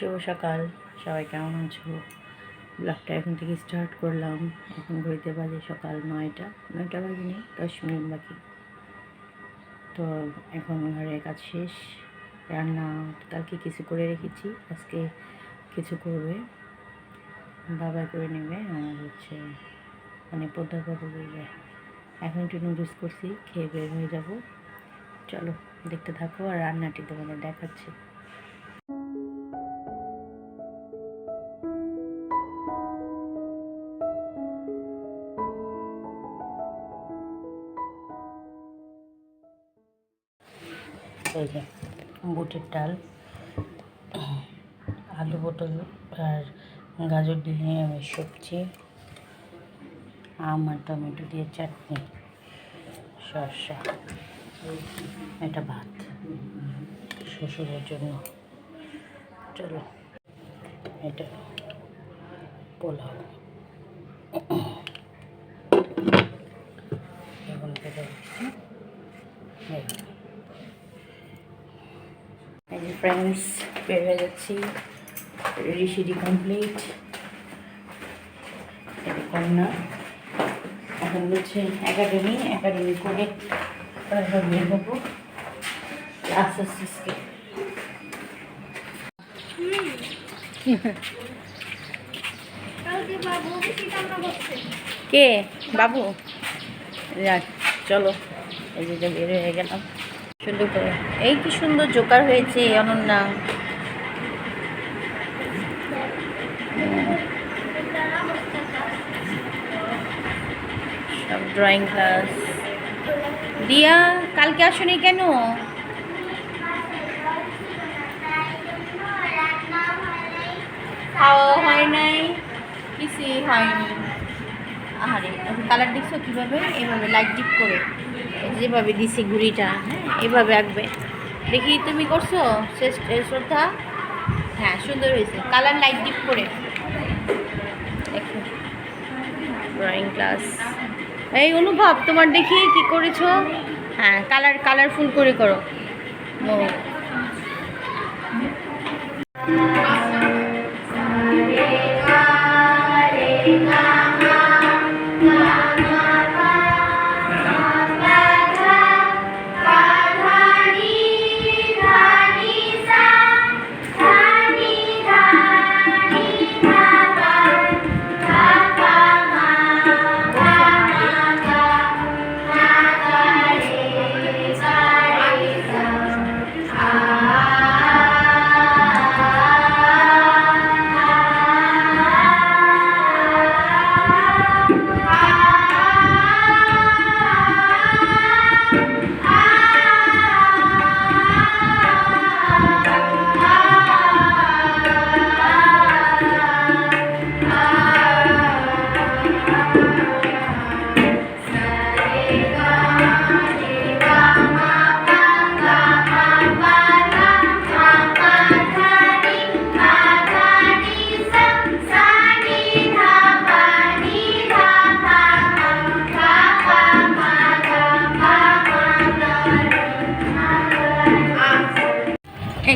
শুভ সকাল। সবাই কেমন আছো? ব্লগটা এখন থেকে স্টার্ট করলাম। এখন ঘড়িতে বাজে সকাল নয়টা। নয়টা বাজে নেই দশ মিনিট বাকি। তো এখন ঘরের কাজ শেষ। রান্না কালকে কিছু করে রেখেছি, আজকে কিছু করবে। বাবা করে নেবে আর হচ্ছে মানে পদ্মা বাবু করবে। এখন একটু নুডলস করছি, খেয়ে বের হয়ে যাব। চলো দেখতে থাকো আর রান্নাটি তোমাদের দেখাচ্ছি। বুটের ডাল, আলু পটল আর গাজর দিয়ে সবজি, আম আর টমেটো দিয়ে চাটনি, শসা, এটা ভাত, শ্বশুরের জন্য। চলো, এটা পোলাও এখন থেকে এই এই যে ফ্রেন্ডস বের হয়ে যাচ্ছি রেডি সিডি কমপ্লিট এরকম না। এখন হচ্ছে একাডেমি একাডেমি করে তারপর বের হব। ক্লাস আসছে কে? বাবু? যাক চলো। এই যে বের হয়ে গেলাম। সুন্দর করে। এই কি সুন্দর জোকার হয়েছে অনন্যা। সব ড্রয়িং ক্লাস দিয়া, কালকে আসনি কেন? খাওয়া হয় নাই, কিছুই হয়নি। আহারে কালার দেখছ কীভাবে? এভাবে লাইট ডিপ করে। যেভাবে দিছি ঘুড়িটা হ্যাঁ এভাবে আঁকবে। দেখি তুমি করছ? শেষ শ্রদ্ধা? হ্যাঁ সুন্দর হয়েছে। কালার লাইট ডিপ করে। ড্রয়িং ক্লাস এই অনুভব, তোমার দেখি কি করেছ? হ্যাঁ কালার কালারফুল করে করো। ও।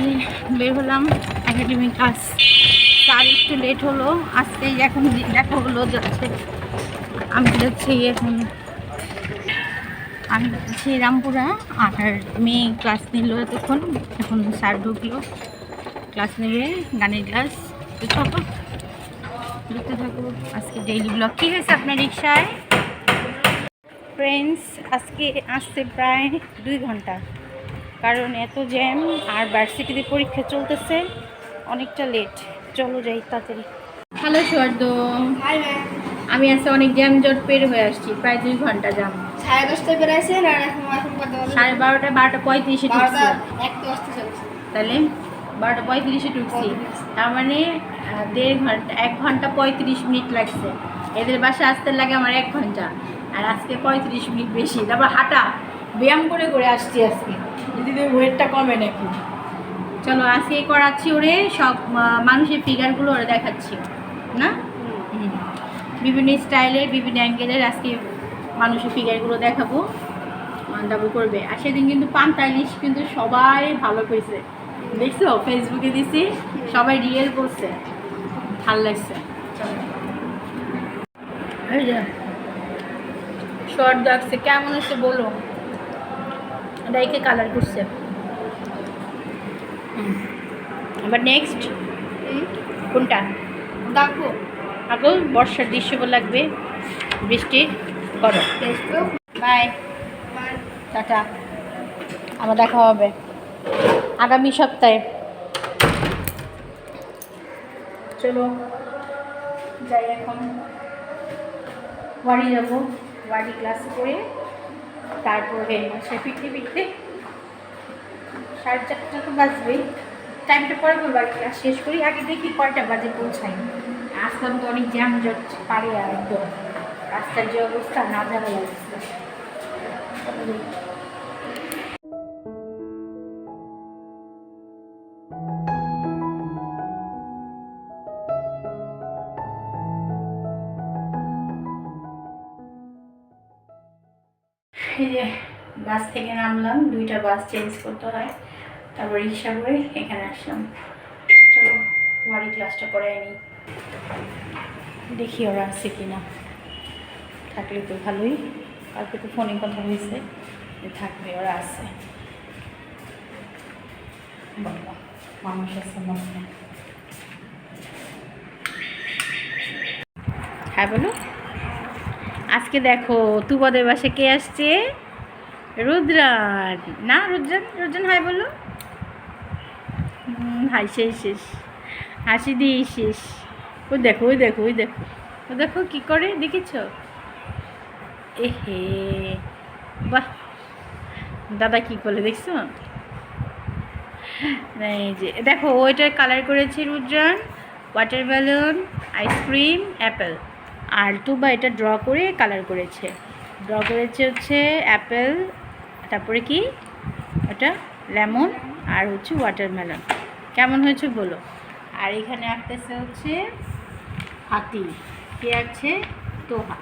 যে বের হলাম একাডেমি ক্লাস তার একটু লেট হলো আজকে এখন দেখা হলো যাচ্ছে আমি যাচ্ছি এখন আমি যাচ্ছি রামপুরা। আর মেয়ে ক্লাস নিল এতক্ষণ, এখন স্যার ঢুকলো। ক্লাস নেবে, গানের ক্লাস চলো, দেখতে থাকব আজকে ডেইলি ব্লগ কী হয়েছে আপনার রিক্সায়? ফ্রেন্ডস আজকে আসতে প্রায় দুই ঘণ্টা। কারণ এত জ্যাম আর ভার্সিটিতে পরীক্ষা চলতেছে অনেকটা লেট চলো যাই তাড়াতাড়ি। হ্যালো সোয়ার্দ। আমি আজকে অনেক জ্যাম জট পের হয়ে আসছি প্রায় দুই ঘণ্টা জ্যাম। সাড়ে দশটায় বেড়াইছেন আর এখন? সাড়ে বারোটা বারোটা পঁয়ত্রিশে ঢুকছি। তাহলে বারোটা পঁয়ত্রিশে ঢুকছি। তার মানে দেড় ঘণ্টা এক ঘণ্টা পঁয়ত্রিশ মিনিট লাগছে। এদের বাসা আসতে লাগে আমার এক ঘণ্টা। আর আজকে পঁয়ত্রিশ মিনিট বেশি। তারপর হাঁটা ব্যায়াম করে করে আসছি আজকে। যদি ওয়েটটা কমে নাকি? চলো আজকে করাচ্ছি ওরে সব মানুষের ফিগারগুলো ওরে দেখাচ্ছি। না। বিভিন্ন স্টাইলের বিভিন্ন অ্যাঙ্গেলের আজকে মানুষের ফিগারগুলো দেখাবো। ডাবল করবে। আর সেদিন কিন্তু পান্তা ইলিশ কিন্তু সবাই ভালো পেয়েছে দেখছ? ফেসবুকে দিছি সবাই রিয়েল করছে ভালো লাগছে। শর্ট দেখছে কেমন হচ্ছে বলো? এটাইকে কালার করছে। আবার নেক্সট কোনটা? দেখো। আগল বর্ষার দৃশ্য লাগবে। বৃষ্টি করো বাই টাটা। আবার দেখা হবে। আগামী সপ্তাহে। চলো। যাই এখন। বাড়ি যাব। বাড়ি ক্লাস করে। তারপরে সে ফিরতে ফিটতে সাড়ে চারটা তো বাজবেই। টাইমটা পরে বলব, আর শেষ করি। আগে দেখি কয়টা বাজে পৌঁছাই আসলাম তো অনেক জ্যাম জট পারে আর একদম। রাস্তার যে অবস্থা, না যাওয়া অবস্থা। থেকে নামলাম, দুইটা বাস চেঞ্জ করতে হয়। তারপর রিক্সা করে এখানে আসলাম। চলো বাড়ি ক্লাসটা করে আনি দেখি ওরা আছে কিনা। থাকলে তো ভালোই। কালকে তো ফোনে কথা হয়েছে থাকবে, ওরা আছে। মানুষ আছে মনে হ্যাঁ। বলো। আজকে দেখো, তুবাদের বাসে কে আসছে? রুদ্রান না রুদ্রান রুদ্রান হাই বলো। হাই, শেষ শেষ। হাসি দিয়ে শেষ। ওই দেখো ওই দেখো ওই দেখো। ও দেখো কি করে, দেখেছ? এহে বাহ। দাদা কি করে দেখছ? এই যে, দেখো ওইটার কালার করেছে Rudran. Watermelon ice cream apple আর তুবা এটা ড্র করে কালার করেছে। ড্র করেছে হচ্ছে অ্যাপেল তারপরে কি? ওটা লেমন আর হচ্ছে ওয়াটারমেলন কেমন হয়েছে বলো? আর এখানে আঁকতেছে হচ্ছে হাতি। কে আছে তোহা।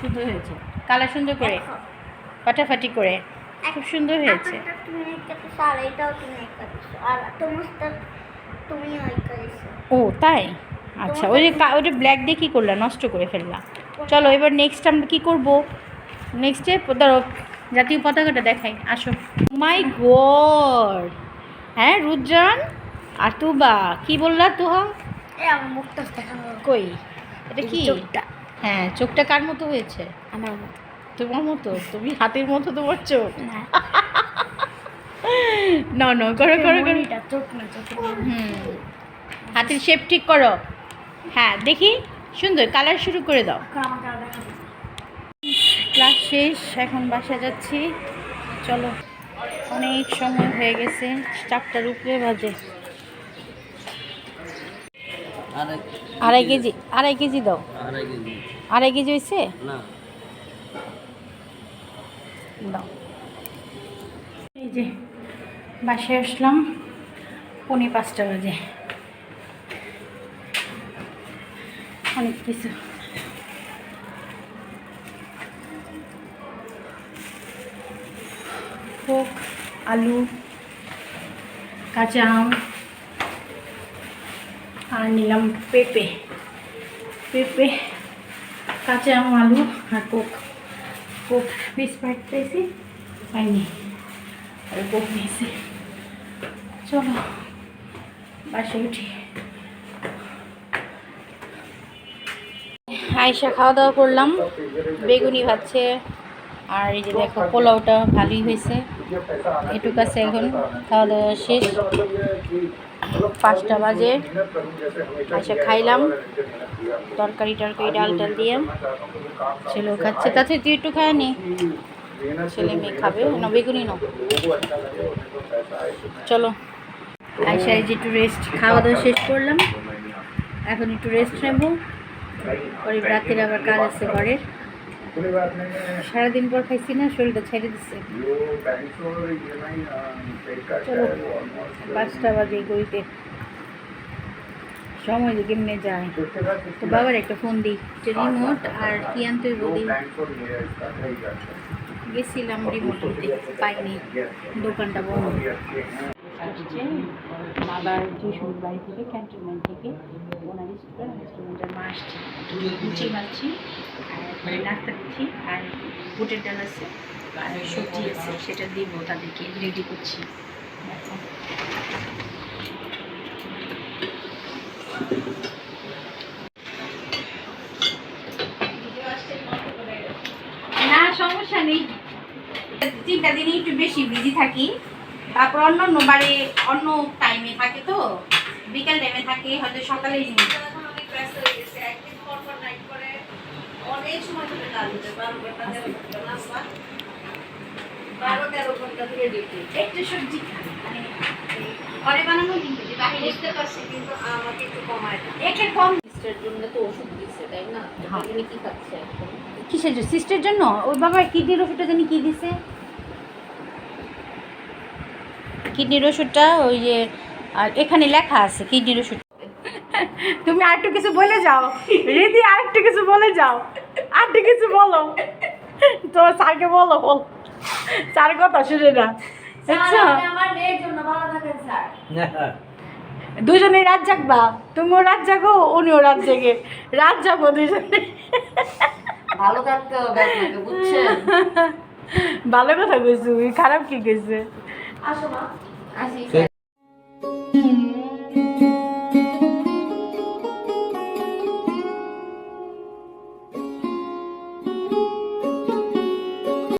সুন্দর হয়েছে। কালার সুন্দর করে? ফাটাফাটি করে? খুব সুন্দর হয়েছে। ও তাই? আচ্ছা ওই যে ওইটা ব্ল্যাক দিয়ে কী করলা? নষ্ট করে ফেললা। চলো এবার নেক্সট আমরা কী করব? নেক্সটে ধরো জাতীয় পতাকাটা দেখাই আসো। মাই গড হ্যাঁ রুদ্রান? আর তুবা কি বললা তুহা? মুখটা দেখানো কই? এটা কি? হ্যাঁ চোখটা কার মতো হয়েছে? আমার মতো। তোমার মতো? তুমি হাতের মতো তোমার চোখ। না। না না করো করো করো। চোখ না চোখ হুম। হাতের শেপ ঠিক করো। হ্যাঁ দেখি। সুন্দর কালার শুরু করে দাও। ক্লাস শেষ এখন বাসা যাচ্ছি। চলো অনেক সময় হয়ে গেছে চারটার উপরে বাজে। আড়াই কেজি আড়াই কেজি দাও। আড়াই কেজি। হয়েছে? দাও। এই যে বাসায় আসলাম পৌনে পাঁচটা বাজে। অনেক কিছু কোক আলু, কাঁচা আম আর নিলাম পেঁপে। পেঁপে, কাঁচা আম, আলু আর কোক। কোক পিস পাইট পেয়েছি পাইনি। আর কোক নিয়েছি চলো বাসে উঠি। আয়সা খাওয়া দাওয়া করলাম, বেগুনি ভাজছে। আর এই যে দেখো, পোলাওটা ভালোই হয়েছে। এটুক আছে এখন, খাওয়া দাওয়া শেষ। পাঁচটা বাজে। আয়সা খাইলাম। তরকারি টরকারি, ডাল টাল দিয়ে। ছেলেও খাচ্ছে। তাতে তুই একটু খায় নি। ছেলে মেয়ে খাবে। না, বেগুনি নাও। চলো। আয়সা এই যে একটু রেস্ট খাওয়া দাওয়া শেষ করলাম। এখন একটু রেস্ট নেব। পরে রাতের আবার কাজ আছে ঘরের সারাদিন পর খাইছি না, শরীরটা ছেড়ে দিচ্ছে পাঁচটা বাজে গড়িতে। সময় যে কেমনে যায়। তো বাবার একটা ফোন দিই রিমোট আর কি আনতে বলি গেছিলাম রিমোট পাইনি, দোকানটা বন্ধ। আসছে থেকে ক্যান্টনমেন্ট থেকে ওনার রেস্টুরেন্টের মা আসছে লুচি আর নাস্তা দিচ্ছি আর বুটের ডাল আছে আর সবজি আছে সেটা দিব তাদেরকে রেডি করছি না, সমস্যা নেই। তিনটা দিনই একটু বেশি বিজি থাকি। তারপর অন্য অন্য বারে অন্য টাইমে থাকে তো বিকাল টাইমে থাকে হয়তো সকালে একটু সবজি খান মানে ঘরে বানানো কিন্তু বাহিরে বুঝতে পারছি। কিন্তু আমাকে একটু কমায়। কম। সিস্টার জন্য তো ওষুধ দিচ্ছে তাই না? হ্যাঁ। তুমি কি খাচ্ছে কিসের জন্য? সিস্টের জন্য? ওর বাবার কিডনির ওষুধটা জানি কি দিছে? কিডনির ওষুধটা ওই যে আর এখানে লেখা আছে কিডনির ওষুধ তুমি আর একটু কিছু বলে যাও। রিদি আর একটু কিছু বলে যাও। আর একটু কিছু বলো। তোমার স্যারকে বলো বল। স্যার কথা শুনে না। আচ্ছা আমার মেয়ের জন্য ভালো থাকেন স্যার। দুজনে রাত জাগবা। তুমিও রাত জাগো উনিও রাত জেগে। রাত জাগো দুজনে। ভালো থাকতে হবে ভালো কথা কইছি খারাপ কি কইছে? আসো মা। আসি।